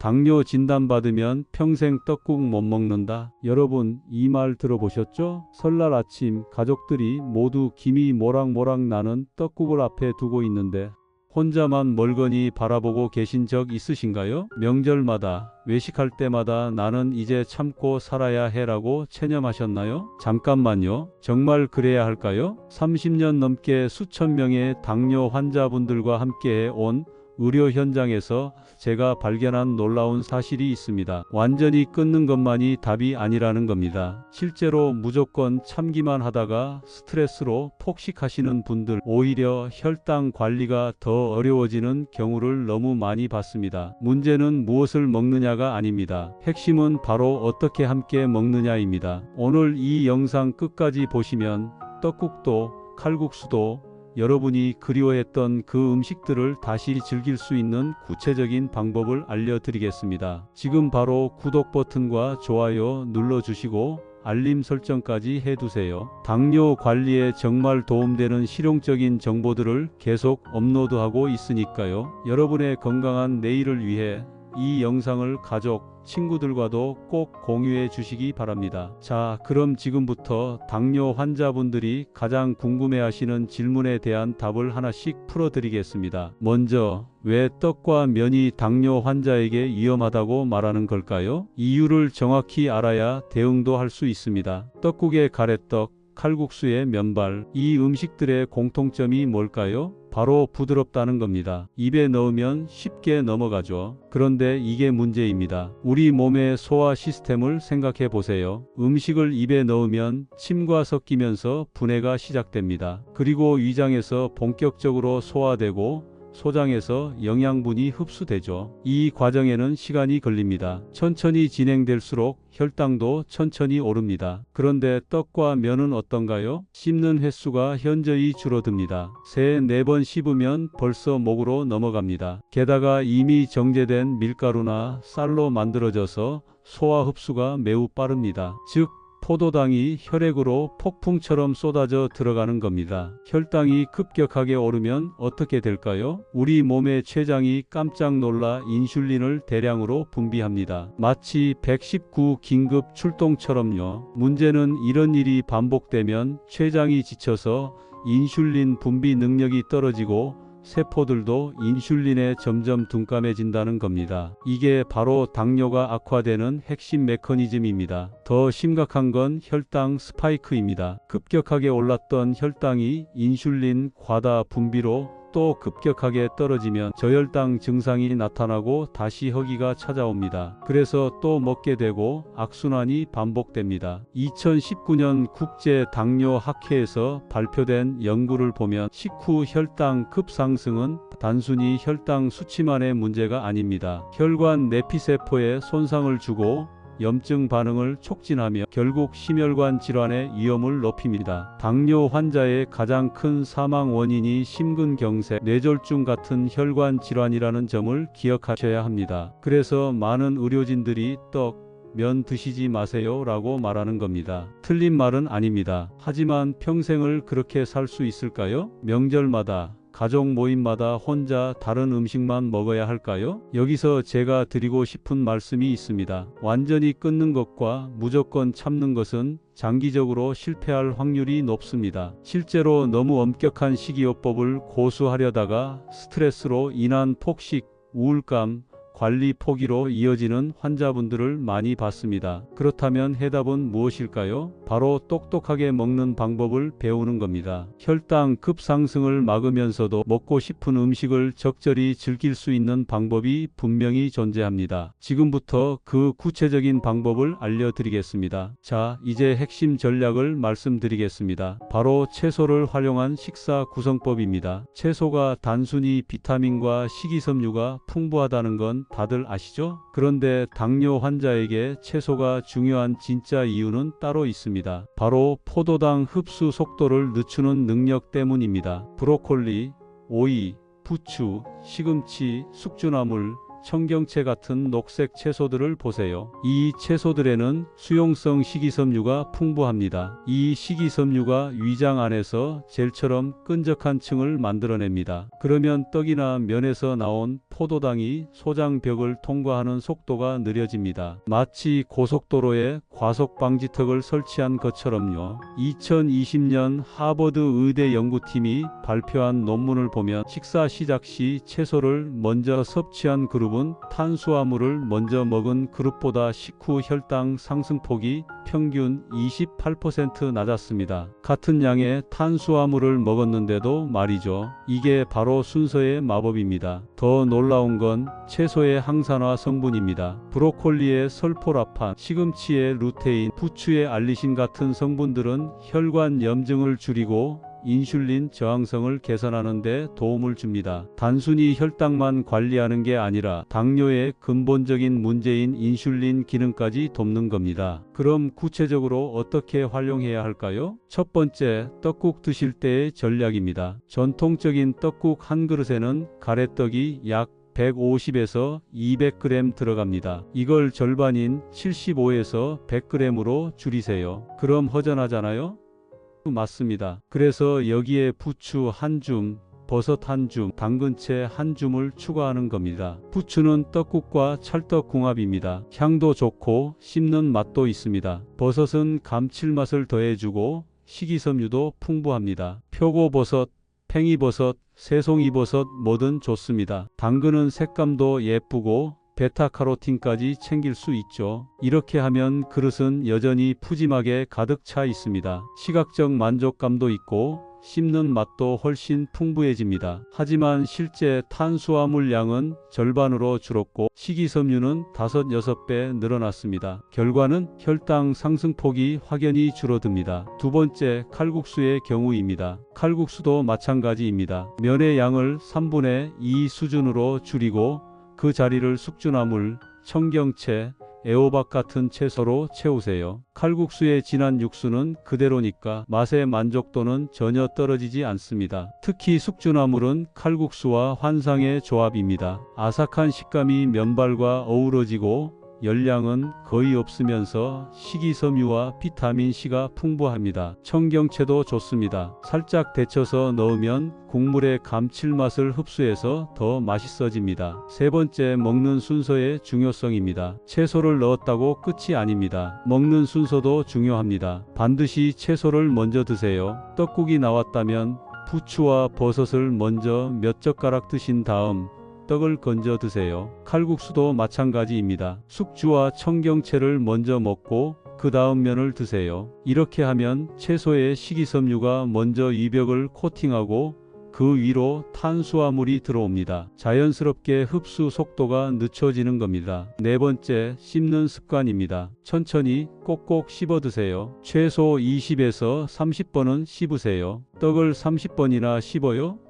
당뇨 진단받으면 평생 떡국 못 먹는다. 여러분, 이 말 들어보셨죠? 설날 아침 가족들이 모두 김이 모락모락 나는 떡국을 앞에 두고 있는데 혼자만 멀거니 바라보고 계신 적 있으신가요? 명절마다 외식할 때마다 나는 이제 참고 살아야 해라고 체념하셨나요? 잠깐만요. 정말 그래야 할까요? 30년 넘게 수천 명의 당뇨 환자분들과 함께 온 의료 현장에서 제가 발견한 놀라운 사실이 있습니다. 완전히 끊는 것만이 답이 아니라는 겁니다. 실제로 무조건 참기만 하다가 스트레스로 폭식하시는 분들, 오히려 혈당 관리가 더 어려워지는 경우를 너무 많이 봤습니다. 문제는 무엇을 먹느냐가 아닙니다. 핵심은 바로 어떻게 함께 먹느냐입니다. 오늘 이 영상 끝까지 보시면 떡국도 칼국수도 여러분이 그리워했던 그 음식들을 다시 즐길 수 있는 구체적인 방법을 알려드리겠습니다. 지금 바로 구독 버튼과 좋아요 눌러주시고 알림 설정까지 해두세요. 당뇨 관리에 정말 도움되는 실용적인 정보들을 계속 업로드하고 있으니까요. 여러분의 건강한 내일을 위해 이 영상을 가족, 친구들과도 꼭 공유해 주시기 바랍니다. 자, 그럼 지금부터 당뇨 환자분들이 가장 궁금해 하시는 질문에 대한 답을 하나씩 풀어드리겠습니다. 먼저, 왜 떡과 면이 당뇨 환자에게 위험하다고 말하는 걸까요? 이유를 정확히 알아야 대응도 할 수 있습니다. 떡국의 가래떡, 칼국수의 면발, 이 음식들의 공통점이 뭘까요? 바로 부드럽다는 겁니다. 입에 넣으면 쉽게 넘어가죠. 그런데 이게 문제입니다. 우리 몸의 소화 시스템을 생각해 보세요. 음식을 입에 넣으면 침과 섞이면서 분해가 시작됩니다. 그리고 위장에서 본격적으로 소화되고 소장에서 영양분이 흡수되죠. 이 과정에는 시간이 걸립니다. 천천히 진행될수록 혈당도 천천히 오릅니다. 그런데 떡과 면은 어떤가요? 씹는 횟수가 현저히 줄어듭니다. 세, 네 번 씹으면 벌써 목으로 넘어갑니다. 게다가 이미 정제된 밀가루나 쌀로 만들어져서 소화 흡수가 매우 빠릅니다. 즉, 포도당이 혈액으로 폭풍처럼 쏟아져 들어가는 겁니다. 혈당이 급격하게 오르면 어떻게 될까요? 우리 몸의 췌장이 깜짝 놀라 인슐린을 대량으로 분비합니다. 마치 119 긴급 출동처럼요. 문제는 이런 일이 반복되면 췌장이 지쳐서 인슐린 분비 능력이 떨어지고 세포들도 인슐린에 점점 둔감해진다는 겁니다. 이게 바로 당뇨가 악화되는 핵심 메커니즘입니다. 더 심각한 건 혈당 스파이크입니다. 급격하게 올랐던 혈당이 인슐린 과다 분비로 또 급격하게 떨어지면 저혈당 증상이 나타나고 다시 허기가 찾아옵니다. 그래서 또 먹게 되고 악순환이 반복됩니다. 2019년 국제 당뇨 학회에서 발표된 연구를 보면 식후 혈당 급상승은 단순히 혈당 수치만의 문제가 아닙니다. 혈관 내피세포에 손상을 주고 염증 반응을 촉진하며 결국 심혈관 질환의 위험을 높입니다. 당뇨 환자의 가장 큰 사망 원인이 심근경색, 뇌졸중 같은 혈관 질환이라는 점을 기억하셔야 합니다. 그래서 많은 의료진들이 떡, 면 드시지 마세요 라고 말하는 겁니다. 틀린 말은 아닙니다. 하지만 평생을 그렇게 살 수 있을까요? 명절마다 가족 모임마다 혼자 다른 음식만 먹어야 할까요? 여기서 제가 드리고 싶은 말씀이 있습니다. 완전히 끊는 것과 무조건 참는 것은 장기적으로 실패할 확률이 높습니다. 실제로 너무 엄격한 식이요법을 고수하려다가 스트레스로 인한 폭식, 우울감, 관리 포기로 이어지는 환자분들을 많이 봤습니다. 그렇다면 해답은 무엇일까요? 바로 똑똑하게 먹는 방법을 배우는 겁니다. 혈당 급상승을 막으면서도 먹고 싶은 음식을 적절히 즐길 수 있는 방법이 분명히 존재합니다. 지금부터 그 구체적인 방법을 알려드리겠습니다. 자, 이제 핵심 전략을 말씀드리겠습니다. 바로 채소를 활용한 식사 구성법입니다. 채소가 단순히 비타민과 식이섬유가 풍부하다는 건 다들 아시죠? 그런데 당뇨 환자에게 채소가 중요한 진짜 이유는 따로 있습니다. 바로 포도당 흡수 속도를 늦추는 능력 때문입니다. 브로콜리, 오이, 부추, 시금치, 숙주나물, 청경채 같은 녹색 채소들을 보세요. 이 채소들에는 수용성 식이섬유가 풍부합니다. 이 식이섬유가 위장 안에서 젤처럼 끈적한 층을 만들어냅니다. 그러면 떡이나 면에서 나온 포도당이 소장벽을 통과하는 속도가 느려집니다. 마치 고속도로에 과속 방지턱을 설치한 것처럼요. 2020년 하버드 의대 연구팀이 발표한 논문을 보면 식사 시작 시 채소를 먼저 섭취한 그룹 은 탄수화물을 먼저 먹은 그룹보다 식후 혈당 상승폭이 평균 28% 낮았습니다. 같은 양의 탄수화물을 먹었는데도 말이죠. 이게 바로 순서의 마법입니다. 더 놀라운 건 채소의 항산화 성분입니다. 브로콜리의 설포라판, 시금치의 루테인, 부추의 알리신 같은 성분들은 혈관 염증을 줄이고 인슐린 저항성을 개선하는 데 도움을 줍니다. 단순히 혈당만 관리하는 게 아니라 당뇨의 근본적인 문제인 인슐린 기능까지 돕는 겁니다. 그럼 구체적으로 어떻게 활용해야 할까요? 첫 번째, 떡국 드실 때의 전략입니다. 전통적인 떡국 한 그릇에는 가래떡이 약 150에서 200g 들어갑니다. 이걸 절반인 75에서 100g으로 줄이세요. 그럼 허전하잖아요? 맞습니다. 그래서 여기에 부추 한 줌, 버섯 한 줌, 당근채 한 줌을 추가하는 겁니다. 부추는 떡국과 찰떡궁합입니다. 향도 좋고 씹는 맛도 있습니다. 버섯은 감칠맛을 더해주고 식이섬유도 풍부합니다. 표고버섯, 팽이버섯, 새송이버섯 뭐든 좋습니다. 당근은 색감도 예쁘고 베타카로틴까지 챙길 수 있죠. 이렇게 하면 그릇은 여전히 푸짐하게 가득 차 있습니다. 시각적 만족감도 있고 씹는 맛도 훨씬 풍부해집니다. 하지만 실제 탄수화물 양은 절반으로 줄었고 식이섬유는 5, 6배 늘어났습니다. 결과는 혈당 상승폭이 확연히 줄어듭니다. 두 번째, 칼국수의 경우입니다. 칼국수도 마찬가지입니다. 면의 양을 3분의 2 수준으로 줄이고 그 자리를 숙주나물, 청경채, 애호박 같은 채소로 채우세요. 칼국수의 진한 육수는 그대로니까 맛의 만족도는 전혀 떨어지지 않습니다. 특히 숙주나물은 칼국수와 환상의 조합입니다. 아삭한 식감이 면발과 어우러지고 열량은 거의 없으면서 식이섬유와 비타민C가 풍부합니다. 청경채도 좋습니다. 살짝 데쳐서 넣으면 국물의 감칠맛을 흡수해서 더 맛있어집니다. 세 번째 먹는 순서의 중요성입니다. 채소를 넣었다고 끝이 아닙니다. 먹는 순서도 중요합니다. 반드시 채소를 먼저 드세요. 떡국이 나왔다면 부추와 버섯을 먼저 몇 젓가락 드신 다음 떡을 건져 드세요. 칼국수도 마찬가지입니다. 숙주와 청경채를 먼저 먹고 그 다음 면을 드세요. 이렇게 하면 채소의 식이섬유가 먼저 이벽을 코팅하고 그 위로 탄수화물이 들어옵니다. 자연스럽게 흡수 속도가 늦춰지는 겁니다. 네 번째, 씹는 습관입니다. 천천히 꼭꼭 씹어 드세요. 최소 20에서 30번은 씹으세요. 떡을 30번이나 씹어요?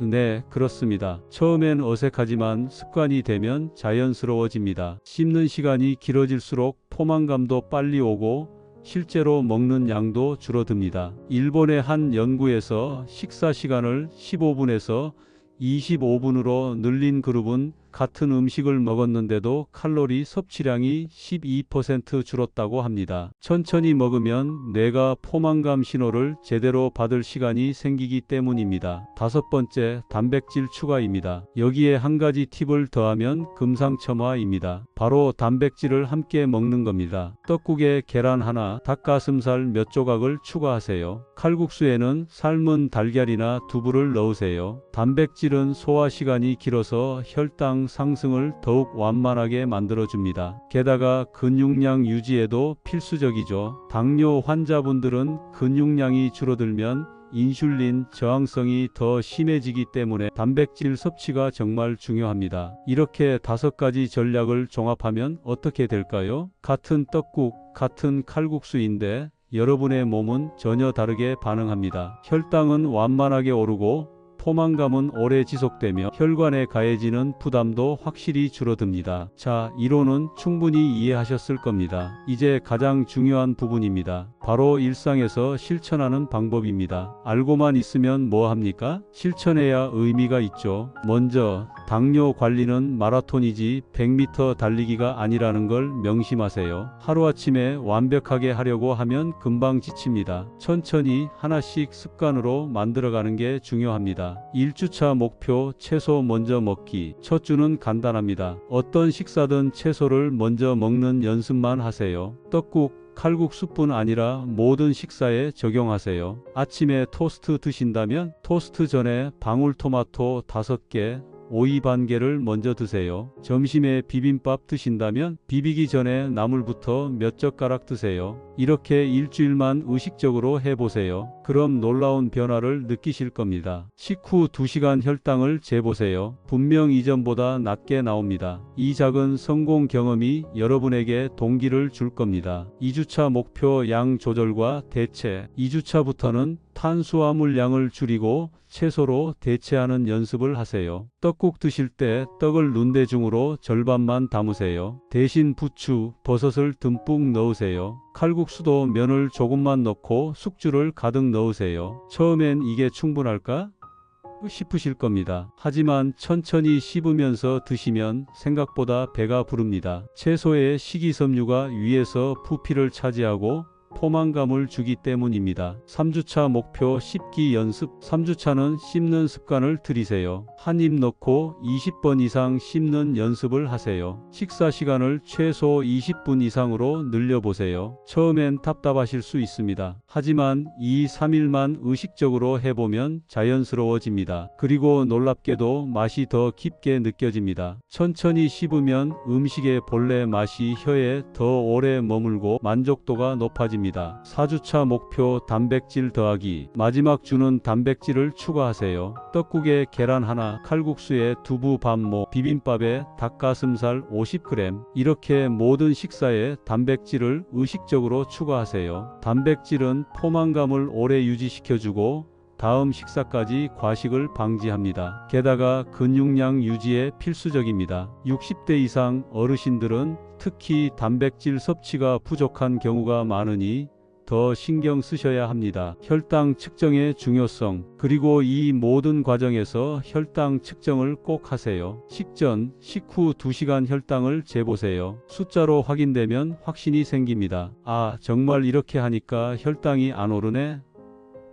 네, 그렇습니다. 처음엔 어색하지만 습관이 되면 자연스러워집니다. 씹는 시간이 길어질수록 포만감도 빨리 오고 실제로 먹는 양도 줄어듭니다. 일본의 한 연구에서 식사 시간을 15분에서 25분으로 늘린 그룹은 같은 음식을 먹었는데도 칼로리 섭취량이 12% 줄었다고 합니다. 천천히 먹으면 뇌가 포만감 신호를 제대로 받을 시간이 생기기 때문입니다. 다섯 번째, 단백질 추가입니다. 여기에 한 가지 팁을 더하면 금상첨화입니다. 바로 단백질을 함께 먹는 겁니다. 떡국에 계란 하나, 닭가슴살 몇 조각을 추가하세요. 칼국수에는 삶은 달걀이나 두부를 넣으세요. 단백질은 소화 시간이 길어서 혈당 상승을 더욱 완만하게 만들어줍니다. 게다가 근육량 유지에도 필수적이죠. 당뇨 환자분들은 근육량이 줄어들면 인슐린 저항성이 더 심해지기 때문에 단백질 섭취가 정말 중요합니다. 이렇게 다섯 가지 전략을 종합하면 어떻게 될까요? 같은 떡국, 같은 칼국수인데 여러분의 몸은 전혀 다르게 반응합니다. 혈당은 완만하게 오르고 포만감은 오래 지속되며 혈관에 가해지는 부담도 확실히 줄어듭니다. 자, 이론은 충분히 이해하셨을 겁니다. 이제 가장 중요한 부분입니다. 바로 일상에서 실천하는 방법입니다. 알고만 있으면 뭐 합니까? 실천해야 의미가 있죠. 먼저 당뇨 관리는 마라톤이지 100m 달리기가 아니라는 걸 명심하세요. 하루아침에 완벽하게 하려고 하면 금방 지칩니다. 천천히 하나씩 습관으로 만들어가는 게 중요합 니다. 1주차 목표 채소 먼저 먹기. 첫 주는 간단합니다. 어떤 식사든 채소를 먼저 먹는 연습만 하세요. 떡국, 칼국수뿐 아니라 모든 식사에 적용하세요. 아침에 토스트 드신다면 토스트 전에 방울토마토 5개, 오이 반 개를 먼저 드세요. 점심에 비빔밥 드신다면 비비기 전에 나물부터 몇 젓가락 드세요. 이렇게 일주일만 의식적으로 해보세요. 그럼 놀라운 변화를 느끼실 겁니다. 식후 2시간 혈당을 재보세요. 분명 이전보다 낮게 나옵니다. 이 작은 성공 경험이 여러분에게 동기를 줄 겁니다. 2주차 목표 양 조절과 대체 2주차부터는 탄수화물 양을 줄이고 채소로 대체하는 연습을 하세요. 떡국 드실 때 떡을 눈대중으로 절반만 담으세요. 대신 부추, 버섯을 듬뿍 넣으세요. 칼국수 도 면을 조금만 넣고 숙주를 가득 넣으세요. 처음엔 이게 충분할까? 싶으실 겁니다. 하지만 천천히 씹으면서 드시면 생각보다 배가 부릅니다. 채소의 식이섬유가 위에서 부피를 차지하고 포만감을 주기 때문입니다. 3주차 목표 씹기 연습 3주차는 씹는 습관을 들이세요. 한 입 넣고 20번 이상 씹는 연습을 하세요. 식사 시간을 최소 20분 이상으로 늘려보세요. 처음엔 답답하실 수 있습니다. 하지만 2, 3일만 의식적으로 해보면 자연스러워집니다. 그리고 놀랍게도 맛이 더 깊게 느껴집니다. 천천히 씹으면 음식의 본래 맛이 혀에 더 오래 머물고 만족도가 높아집니다. 입니다. 4주차 목표 단백질 더하기 마지막 주는 단백질을 추가하세요. 떡국에 계란 하나, 칼국수에 두부 반모, 비빔밥에 닭가슴살 50g 이렇게 모든 식사에 단백질을 의식적으로 추가하세요. 단백질은 포만감을 오래 유지시켜주고 다음 식사까지 과식을 방지합니다. 게다가 근육량 유지에 필수적입니다. 60대 이상 어르신들은 특히 단백질 섭취가 부족한 경우가 많으니 더 신경 쓰셔야 합니다. 혈당 측정의 중요성, 그리고 이 모든 과정에서 혈당 측정을 꼭 하세요. 식전, 식후 2시간 혈당을 재보세요. 숫자로 확인되면 확신이 생깁니다. 아, 정말 이렇게 하니까 혈당이 안 오르네?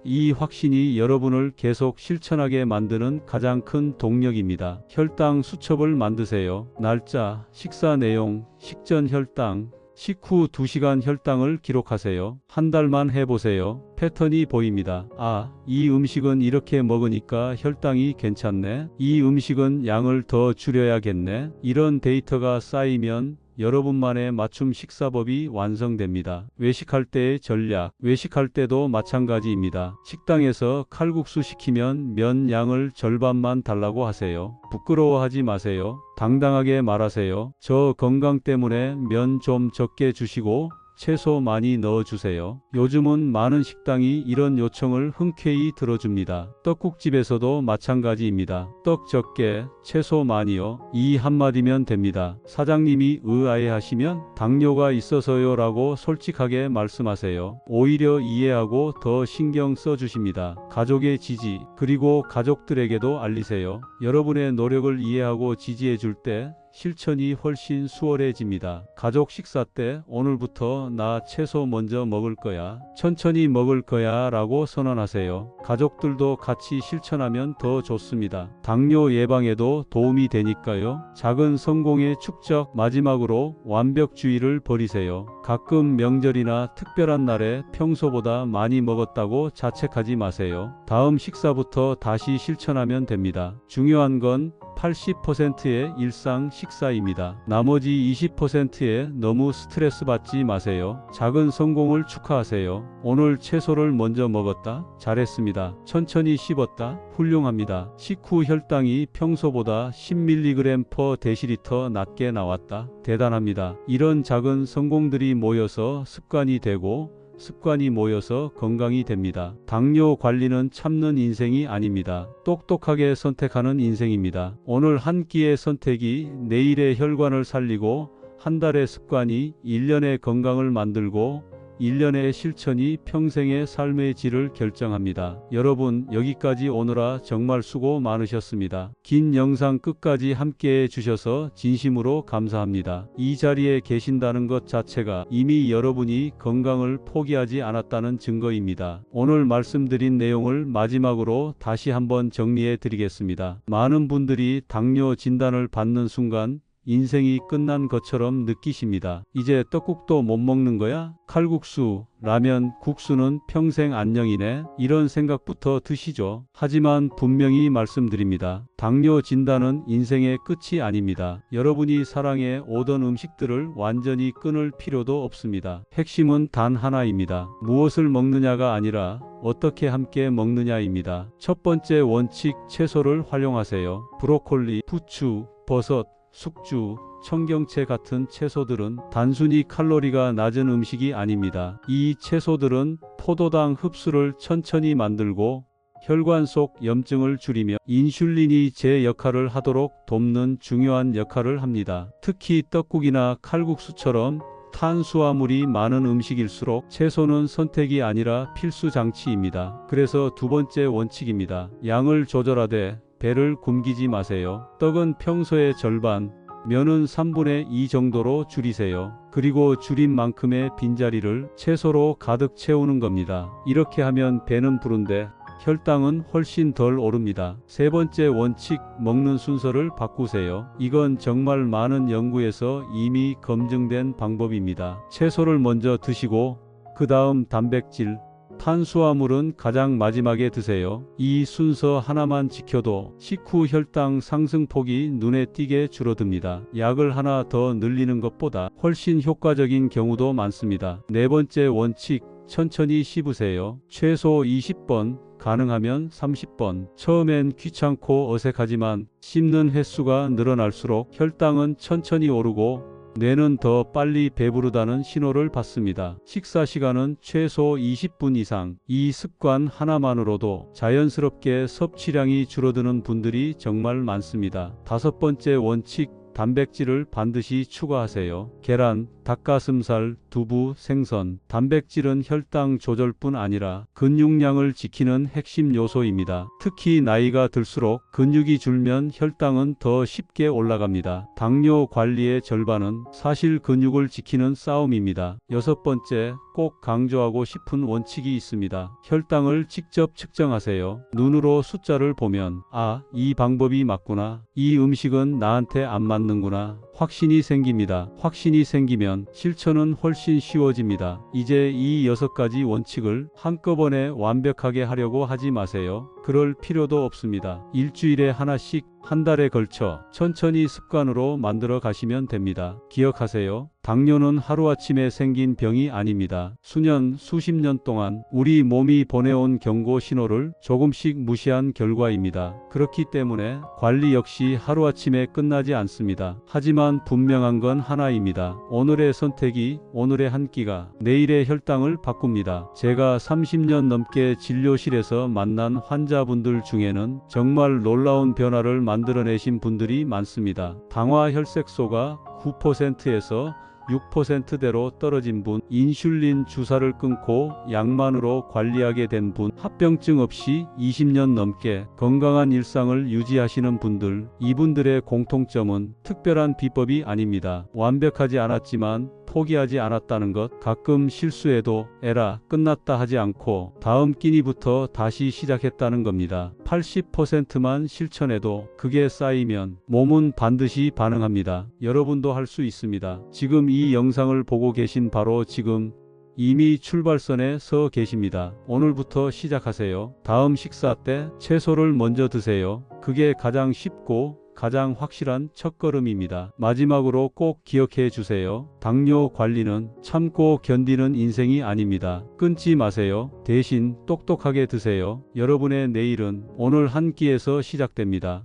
이 확신이 여러분을 계속 실천하게 만드는 가장 큰 동력입니다. 혈당 수첩을 만드세요. 날짜, 식사 내용, 식전 혈당, 식후 2시간 혈당을 기록하세요. 한 달만 해보세요. 패턴이 보입니다. 아, 이 음식은 이렇게 먹으니까 혈당이 괜찮네. 이 음식은 양을 더 줄여야겠네. 이런 데이터가 쌓이면 여러분만의 맞춤 식사법이 완성됩니다. 외식할 때의 전략, 외식할 때도 마찬가지입니다. 식당에서 칼국수 시키면 면 양을 절반만 달라고 하세요. 부끄러워하지 마세요. 당당하게 말하세요. 저 건강 때문에 면 좀 적게 주시고 채소 많이 넣어주세요. 요즘은 많은 식당이 이런 요청을 흔쾌히 들어줍니다. 떡국집에서도 마찬가지입니다. 떡 적게, 채소 많이요. 이 한마디면 됩니다. 사장님이 의아해하시면 당뇨가 있어서요 라고 솔직하게 말씀하세요. 오히려 이해하고 더 신경 써주십니다. 가족의 지지, 그리고 가족들에게도 알리세요. 여러분의 노력을 이해하고 지지해 줄 때 실천이 훨씬 수월해집니다. 가족 식사 때 오늘부터 나 채소 먼저 먹을 거야. 천천히 먹을 거야 라고 선언하세요. 가족들도 같이 실천하면 더 좋습니다. 당뇨 예방에도 도움이 되니까요. 작은 성공의 축적 마지막으로 완벽주의를 버리세요. 가끔 명절이나 특별한 날에 평소보다 많이 먹었다고 자책하지 마세요. 다음 식사부터 다시 실천하면 됩니다. 중요한 건 80%의 일상 식사입니다. 나머지 20%에 너무 스트레스 받지 마세요. 작은 성공을 축하하세요. 오늘 채소를 먼저 먹었다. 잘했습니다. 천천히 씹었다. 훌륭합니다. 식후 혈당이 평소보다 10mg per 데시리터 낮게 나왔다. 대단합니다. 이런 작은 성공들이 모여서 습관이 되고 습관이 모여서 건강이 됩니다. 당뇨 관리는 참는 인생이 아닙니다. 똑똑하게 선택하는 인생입니다. 오늘 한 끼의 선택이 내일의 혈관을 살리고 한 달의 습관이 1년의 건강을 만들고 일련의 실천이 평생의 삶의 질을 결정합니다. 여러분, 여기까지 오느라 정말 수고 많으셨습니다. 긴 영상 끝까지 함께 해 주셔서 진심으로 감사합니다. 이 자리에 계신다는 것 자체가 이미 여러분이 건강을 포기하지 않았다는 증거입니다. 오늘 말씀드린 내용을 마지막으로 다시 한번 정리해 드리겠습니다. 많은 분들이 당뇨 진단을 받는 순간 인생이 끝난 것처럼 느끼십니다. 이제 떡국도 못 먹는 거야? 칼국수, 라면, 국수는 평생 안녕이네. 이런 생각부터 드시죠. 하지만 분명히 말씀드립니다. 당뇨 진단은 인생의 끝이 아닙니다. 여러분이 사랑해 오던 음식들을 완전히 끊을 필요도 없습니다. 핵심은 단 하나입니다. 무엇을 먹느냐가 아니라 어떻게 함께 먹느냐입니다. 첫 번째 원칙 채소를 활용하세요. 브로콜리, 부추, 버섯, 숙주, 청경채 같은 채소들은 단순히 칼로리가 낮은 음식이 아닙니다. 이 채소들은 포도당 흡수를 천천히 만들고 혈관 속 염증을 줄이며 인슐린이 제 역할을 하도록 돕는 중요한 역할을 합니다. 특히 떡국이나 칼국수처럼 탄수화물이 많은 음식일수록 채소는 선택이 아니라 필수 장치입니다. 그래서 두 번째 원칙입니다. 양을 조절하되 배를 굶기지 마세요. 떡은 평소의 절반, 면은 3분의 2 정도로 줄이세요. 그리고 줄인 만큼의 빈자리를 채소로 가득 채우는 겁니다. 이렇게 하면 배는 부른데 혈당은 훨씬 덜 오릅니다. 세 번째 원칙, 먹는 순서를 바꾸세요. 이건 정말 많은 연구에서 이미 검증된 방법입니다. 채소를 먼저 드시고, 그 다음 단백질, 탄수화물은 가장 마지막에 드세요. 이 순서 하나만 지켜도 식후 혈당 상승폭이 눈에 띄게 줄어듭니다. 약을 하나 더 늘리는 것보다 훨씬 효과적인 경우도 많습니다. 네 번째 원칙, 천천히 씹으세요. 최소 20번, 가능하면 30번. 처음엔 귀찮고 어색하지만 씹는 횟수가 늘어날수록 혈당은 천천히 오르고 뇌는 더 빨리 배부르다는 신호를 받습니다. 식사 시간은 최소 20분 이상. 이 습관 하나만으로도 자연스럽게 섭취량이 줄어드는 분들이 정말 많습니다. 다섯 번째 원칙, 단백질을 반드시 추가하세요. 계란, 닭가슴살, 두부, 생선. 단백질은 혈당 조절뿐 아니라 근육량을 지키는 핵심 요소입니다. 특히 나이가 들수록 근육이 줄면 혈당은 더 쉽게 올라갑니다. 당뇨 관리의 절반은 사실 근육을 지키는 싸움입니다. 여섯 번째, 꼭 강조하고 싶은 원칙이 있습니다. 혈당을 직접 측정하세요. 눈으로 숫자를 보면, 아, 이 방법이 맞구나. 이 음식은 나한테 안 맞는구나. 확신이 생깁니다. 확신이 생기면 실천은 훨씬 쉬워집니다. 이제 이 여섯 가지 원칙을 한꺼번에 완벽하게 하려고 하지 마세요. 그럴 필요도 없습니다. 일주일에 하나씩 한 달에 걸쳐 천천히 습관으로 만들어 가시면 됩니다. 기억하세요. 당뇨는 하루아침에 생긴 병이 아닙니다. 수년, 수십 년 동안 우리 몸이 보내온 경고 신호를 조금씩 무시한 결과입니다. 그렇기 때문에 관리 역시 하루아침에 끝나지 않습니다. 하지만 분명한 건 하나입니다. 오늘의 선택이 오늘의 한 끼가 내일의 혈당을 바꿉니다. 제가 30년 넘게 진료실에서 만난 환자 분들 중에는 정말 놀라운 변화를 만들어내신 분들이 많습니다. 당화 혈색소가 9%에서 6%대로 떨어진 분, 인슐린 주사를 끊고 약만으로 관리하게 된 분, 합병증 없이 20년 넘게 건강한 일상을 유지하시는 분들, 이분들의 공통점은 특별한 비법이 아닙니다. 완벽하지 않았지만 포기하지 않았다는 것, 가끔 실수해도 에라 끝났다 하지 않고 다음 끼니부터 다시 시작했다는 겁니다. 80%만 실천해도 그게 쌓이면 몸은 반드시 반응합니다. 여러분도 할 수 있습니다. 지금 이 영상을 보고 계신 바로 지금 이미 출발선에 서 계십니다. 오늘부터 시작하세요. 다음 식사 때 채소를 먼저 드세요. 그게 가장 쉽고 가장 확실한 첫걸음입니다. 마지막으로 꼭 기억해 주세요. 당뇨 관리는 참고 견디는 인생이 아닙니다. 끊지 마세요. 대신 똑똑하게 드세요. 여러분의 내일은 오늘 한 끼에서 시작됩니다.